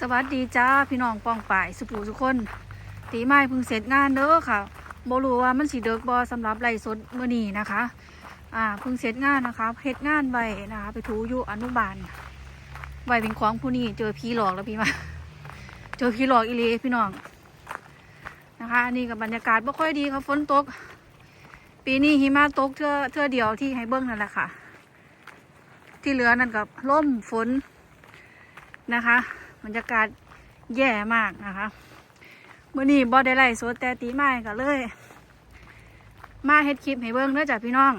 สวัสดีจ้าพี่น้องปองป่ายสุภูทุกคน ตีไม้เพิ่งเสร็จงานเด้อค่ะบรู้ว่ามันสิเดิกบอสำหรับไล่สดเมื้อนี้นะคะ อ่าเพิ่งเสร็จงานนะคะเฮ็ดงานไว้นะคะ ไปถูอยู่อนุบาลไว้เป็นของผู้นี้เจอผีหลอกแล้วพี่มาเจอผีหลอกอีหลีพี่น้องนะคะนนี้กับบรรยากาศบ่ค่อยดีค่ะฝนตก ปีนี้หิมะตกเทื่อเทื่อเดียวที่ให้เบิ้งนั่นแหละค่ะ ที่เหลือนั่นกับล่มฝนนะคะ บรรยากาศแย่มากนะคะมื่อนี้บอได้ไล่สดแต่ตีไม้กันเลย มาเฮ็ดคลิปให้เบิ้งเด้อจ้ะพี่น้อง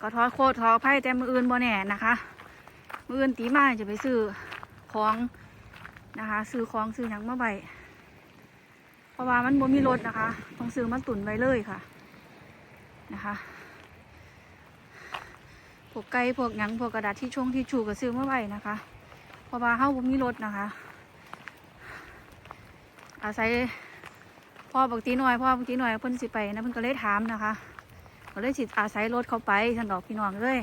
ก็ทอดโคตรทอไพ่แต่มืออื่นบ่แน่นะคะ มืออื่นตีไม้จะไปซื้อของนะคะซื้อของซื้อหยังมาใบเพราะว่ามันบ่มีรถนะคะ ต้องซื้อมาตุนไว้เลยค่ะนะคะพวกไก่พวกหยังพวกกระดาษที่ช่วงที่ชูก็ซื้อมาไว้นะคะ ราะว่าเฮาบ่มีรถนะคะ อาศัยพ่อบักตีหน่อยพ่อบักตีหน่อยเพิ่นสิไปนะเพิ่นก็เลยถามนะคะก็เลยสิอาศัยรถเขาไปฉันดอกพี่น้องเลย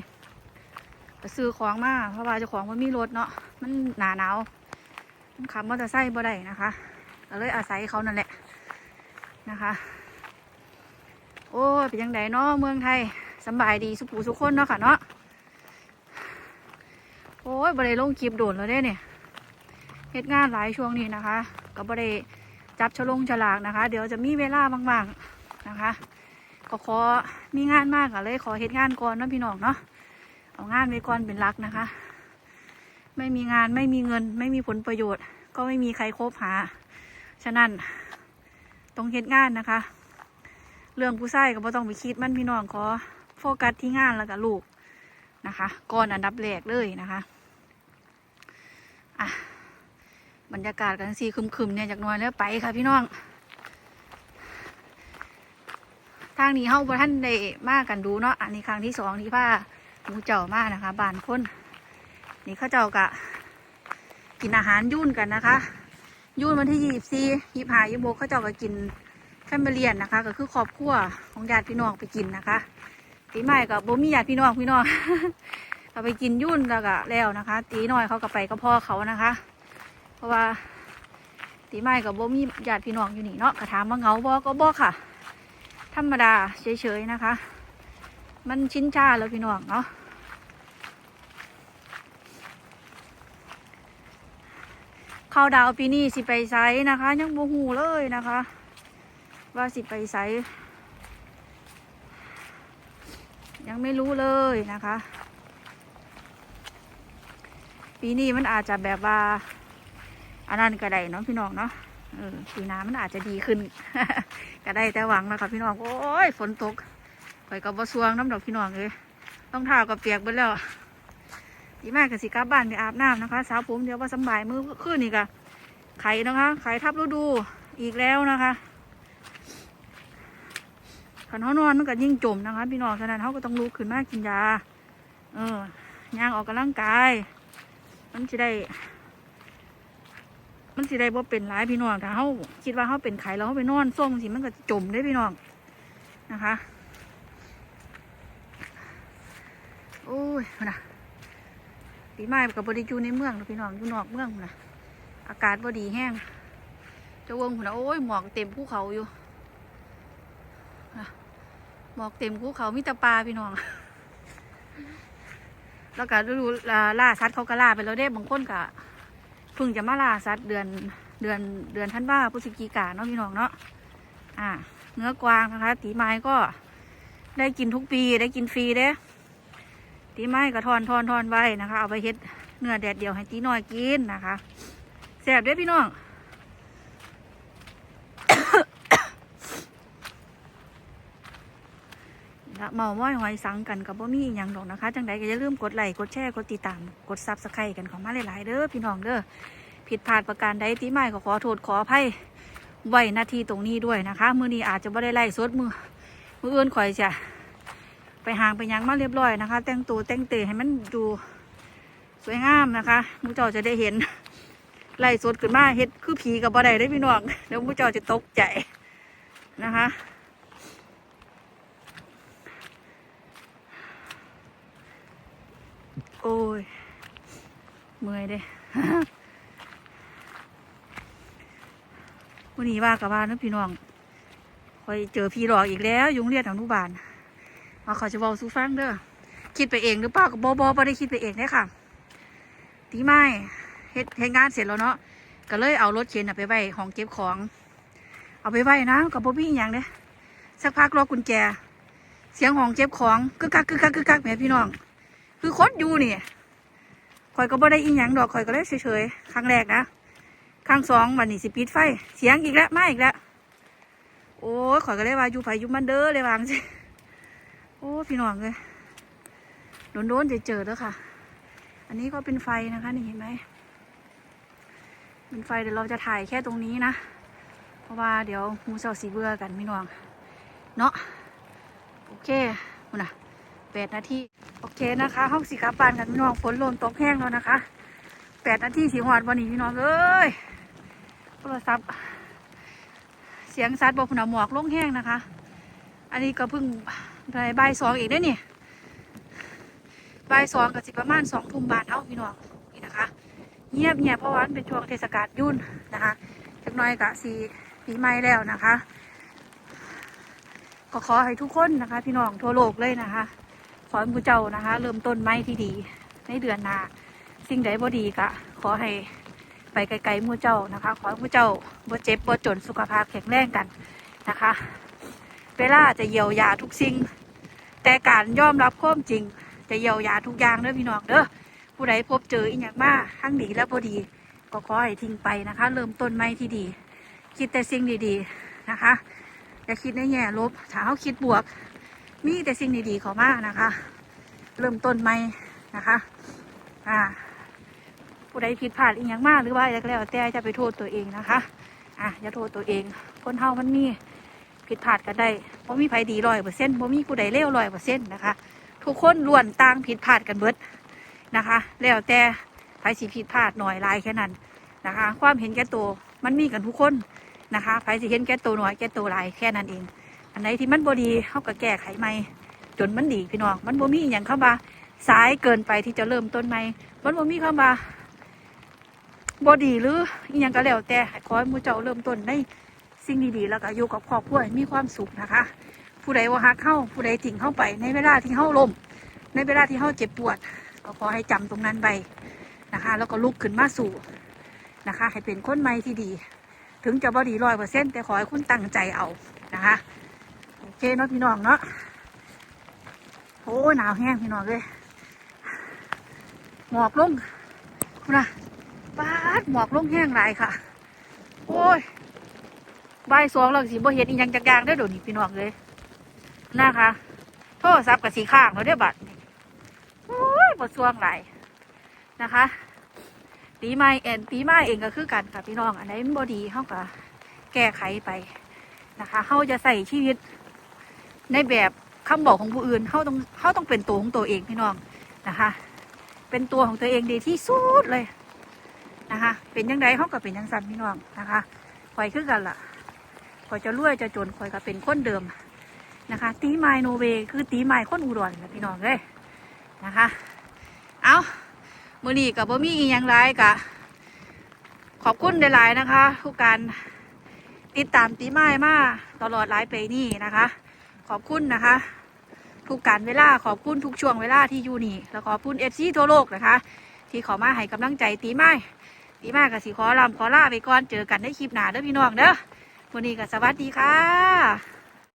ไปซื้อของมาเพราะว่าเจ้าของมันมีรถเนาะมันหนาหนาวมันขับมอเตอร์ไซค์บ่ได้นะคะก็เลยอาศัยเขานั่นแหละนะคะ โอ้ยเป็นยังไงเนาะเมืองไทยสบายดีสุขูสุขคนเนาะค่ะเนาะ โอ้ยบริลงคลิปโดดแล้วเด้เนี่ยเฮ็ดงานหลายช่วงนี้นะคะ ก็บริจับฉลงฉลากนะคะ เดี๋ยวจะมีเวลาบางๆนะคะ ก็ขอมีงานมากอะเลยขอเฮ็ดงานก่อนนะพี่น้องเนาะเอางานไว้ก่อนเป็นหลักนะคะ ไม่มีงานไม่มีเงิน ไม่มีผลประโยชน์ ก็ไม่มีใครคบหา ฉะนั้นต้องเฮ็ดงานนะคะ เรื่องผู้ชายก็บ่ต้องไปคิดมันพี่น้องขอโฟกัสที่งานแล้วก็ลูก นะคะก่อนอันดับแรกเลยนะคะอะบรรยากาศกันสีคึมๆเนี่ยจากน้อยแล้วไปค่ะพี่น้องทางนี้เฮ้าบ่ท่านได้มากกันดูเนาะอันนี้ครั้งที่สองที่พาหมูเจ้ามากนะคะบานคนนี่เขาเจ้ากะ กินอาหารยุ่นกันนะคะ ยุ่นวันที่ยี่สิบสี่ยี่ห้ายี่โบเขาเจ้าก็กินแฟมิเลียนนะคะ ก็คือครอบครัวของญาติพี่น้องไปกินนะคะ ตีใหม่กับบ่มีญาติพี่น้องพี่น้องก็ไปกินยุ่นแล้วก็แล้วนะคะ ตีน้อยเขาก็ไปกับพ่อเขานะคะ เพราะว่าตีใหม่กับบ่มีญาติพี่น้องอยู่นี่เนาะก็ถามว่าเงาบ่ก็บ่ค่ะ ธรรมดาเฉยๆนะคะ มันชิ้นชาแล้วพี่น้องเนาะข้าวดาวปีนี้สิไปไซนะคะ ยังบ่หูเลยนะคะ ว่าสิไปไส ยังไม่รู้เลยนะคะ ปีนี้มันอาจจะแบบว่าอันนั้นก็ได้เนาะพี่น้องเนาะเออปีน้ามันอาจจะดีขึ้น ก็ได้แต่หวังนะคะพี่น้องโอ้ยฝนตกข่อยกับบสวงน้ำดอกพี่น้องเลยต้องเท้ากับเปียกไปแล้วดีมากกับสิกลับบ้านไปอาบน้ำนะคะ สาวผมเดี๋ยวว่าสบายมือขึ้นนี่กะไข่นะคะ ไข่ทับฤดูอีกแล้วนะคะ ขันเขานอนมันก็ยิ่งจมนะคะ พี่น้องฉะนั้นเขาก็ต้องลุกขึ้นมากินยา เออย่างออกกำลังกาย มันจะได้ มันสิได้บ่เป็นร้ายพี่น้องถ้าเขาคิดว่าเขาเป็นไข้แล้วเขาไปนอนส้มสิมันก็จะจมได้พี่น้องนะคะโอ้ยนะปีใหม่กับบริจูในเมืองนะพี่น้องอยู่นอกเมืองนะอากาศบ่ดีแห้งเจะวงพุ่นนะโอ้ยหมอกเต็มภูเขาอยู่ หมอกเต็มภูเขามิตรปลาพี่น้อง แล้วก็ดูล่าสัตว์เขาก็ล่าไปแล้วเด้บางคนก็เพิ่งจะมาล่าสัตว์เดือนเดือนเดือนท่านว่าพฤศจิกาเนาะพี่น้องเนาะอ่า เนื้อกวางนะคะ ตีไม้ก็ได้กินทุกปีได้กินฟรีเด้ตีไม้ก็ทอนทอนทอนไว้นะคะ เอาไปเฮ็ดเนื้อแดดเดียวให้ตีน้อยกินนะคะแซ่บเด้อพี่น้อง ละเมาม้อยหอยสังกันกับบ่มีอย่างดอกนะคะ จังใดก็อย่าลืมกดไลค์กดแชร์กดติดตามกดซับสไครต์กันของมาหลายๆเด้อพี่น้องเด้อผิดพลาดประการใดที่ไม่ก็ขอโทษขออภัยไว้นาทีตรงนี้ด้วยนะคะ มือนี้อาจจะไม่ได้ไล่สดมือมืออื่นข่อยจะไปห่างไปยังมาเรียบร้อยนะคะ แต่งตัวแต่งเตะให้มันดูสวยงามนะคะมูเจ้าจะได้เห็นไล่สดขึ้นมาเฮ็ดคือผีกับบ่ได้ได้พี่น้องเดี๋ยวมูเจ้าจะตกใจนะคะ โอ้ย เมื่อยเด้วันนี้ว่ากับว่านะพี่น้องคอยเจอพี่หลอกอีกแล้ว ยุงเรียนอนุบาลเอาขาจะบอกสู้ฟังเด้อคิดไปเองหรือเปล่ากับบอบอบอได้คิดไปเองเด้ค่ะตีไม้เฮ็ดเฮ็ดงานเสร็จแล้วเนาะก็เลยเอารถเข็นไปไว้ห้องเก็บของ เอาไปไว้นะกับบอบบี้อย่างเด้สักพักรอกุญแจ เสียงห้องเก็บของกึกกักกึกกักกึกกักแหม่พี่น้อง คือคดอยู่นี่คอยก็บ่ได้อีหยังดอกคอยก็เลยเฉยๆครั้งแรกนะครั้งสองวันนี้สิปิดไฟ เสียงอีกแล้วมาอีกแล้วโอ้ยคอยก็เลยว่าอยู่ไผอยู่มันเด้อเลยวางสิโอ้พี่น้องเลยโดนๆจะเจอแล้วค่ะ อันนี้ก็เป็นไฟนะคะนี่เห็นไหมเป็นไฟเดี๋ยวเราจะถ่ายแค่ตรงนี้นะ เพราะว่าเดี๋ยวมูเสาสีเบื่อกันพี่น้อง เนาะโอเคคุณน่ะแปดนาที โอเคนะคะห้องสีขาปานกันพี่น้องฝนลมตกแห้งแล้วนะคะแปดนาทีสีหอดวันนี้พี่น้องเอ้ยโทรศัพท์ เสียงซัดบอกคุณน่ะหมอกลงแห้งนะคะ อันนี้ก็เพิ่งใบ่ายสองอีกได้อนี่บ่ายสองกับสิประมาณสองทุ่มบาทเท่าพี่น้องนี่นะคะ เงียบเงียบเพราะว่ามันเป็นช่วงเทศกาลยุ่นนะคะจักน้อยกะสีปีใหม่แล้วนะคะ ก็ขอให้ทุกคนนะคะ พี่น้องทั่วโลกเลยนะคะ ขอให้ผู้เจ้านะคะ เริ่มต้นไม้ที่ดีในเดือนหน้าสิ่งใดบ่ดีกะขอให้ไปไกลๆมู่เจ้านะคะ ขอให้ผู้เจ้าบ่เจ็บบ่จนสุขภาพแข็งแรงกันนะคะ เวลาจะเยียวยาทุกสิ่ง แต่การยอมรับความจริง จะเยียวยาทุกอย่างเด้อพี่น้องเด้อผู้ใดพบเจออีกอย่างมาทั้งดีและบ่ดี ก็ขอให้ทิ้งไปนะคะ เริ่มต้นใหม่ที่ดี คิดแต่สิ่งดีๆนะคะ อย่าคิดในแง่ลบถ้าเขาคิดบวก มีแต่สิ่งดีๆเข้ามานะคะ เริ่มต้นใหม่นะคะ อ่า ผู้ใดผิดพลาดอีกอย่างมากหรือว่าอะไรก็แล้วแต่จะไปโทษตัวเองนะคะ อะอย่าโทษตัวเอง คนเฮามันมีผิดพลาดกันได้เพราะมีไผดีร้อยเปอร์เซ็นต์เพราะมีผู้ใดเลวร้อยเปอร์เซ็นต์นะคะ ทุกคนล้วนต่างผิดพลาดกันเบิดนะคะ แล้วแต่ไผสิผิดพลาดหน่อยลายแค่นั้นนะคะ ความเห็นแก่ตัวมันมีกันทุกคนนะคะไผสิเห็นแก่ตัวหน่อยแก่ตัวลายแค่นั้นเอง อันไหนที่มันบดีเขาก็แก้ไขใหม่จนมันดีพี่น้อง มันบ่มีอย่างเข้ามาสายเกินไปที่จะเริ่มต้นใหม่ มันบ่มีเข้ามาบดีหรืออหย่างก็แล้วแต่ขอให้มูเจ้าเริ่มต้นในสิ่งดีๆแล้วก็อยู่กับครอบครัวมีความสุขนะคะ ผู้ใดว่าหักเข้าผู้ใดทิ้งเข้าไป ในเวลาที่เข้าลมในเวลาที่เข้าเจ็บปวด ก็ขอให้จำตรงนั้นไปนะคะ แล้วก็ลุกขึ้นมาสู่นะคะ ให้เป็นคนใหม่ที่ดี ถึงจะบอดีร้อยเปอร์เซ็นต์แต่ขอให้คุณตั้งใจเอานะคะ เคเนาะพี่น้องเนาะโอ้หนาวแห้งพี่น้องเลยหมอกลงนะปาดหมอกลงแห้งหลายค่ะ โอ้ยบายสองแล้วสิบ่เห็นอีหยังจักอย่างได้อเดี๋ยนี้พี่น้องเลยนะคะโทรศัพท์กับสีข้างแล้วเด้บัดนี้โอ้ยบดซวงหลายนะคะปีใหม่เอ็นปีใหม่เองก็คือกันค่ะพี่น้องอันไหนมันบ่ดีเขาก็แก้ไขไปนะคะเขาจะใส่ชีวิต ในแบบคำบอกของผู้อื่นเขาต้องเขาต้องเป็นตัวของตัวเองพี่น้องนะคะ เป็นตัวของตัวเองดีที่สุดเลยนะคะ เป็นยังไงเขาก็เป็นยังสันพี่น้องนะคะคอยคือกันล่ะคอยจะรวยจะจนคอยก็เป็นคนเดิมนะคะ ตีไมโนเวคือตีไมคนอุดรนพี่น้องเลยนะคะ เอามือนีกับบ่มีอีหยังไรกะขอบคุณหลายๆนะคะทุกการติดตามตีไม้มาตลอดหลายปีนี่นะคะ ขอบคุณนะคะ ทุกการเวลาขอบคุณทุกช่วงเวลาที่อยู่นี่ แล้วขอบคุณเอฟซีทั่วโลกนะคะ ที่ขอมาให้กำลังใจตีไม้ตีไม้กับสีขอลำขอลาไปก่อนเจอกันในคลิปหน้าเด้อพี่น้องเด้อวันนี้ก็สวัสดีค่ะ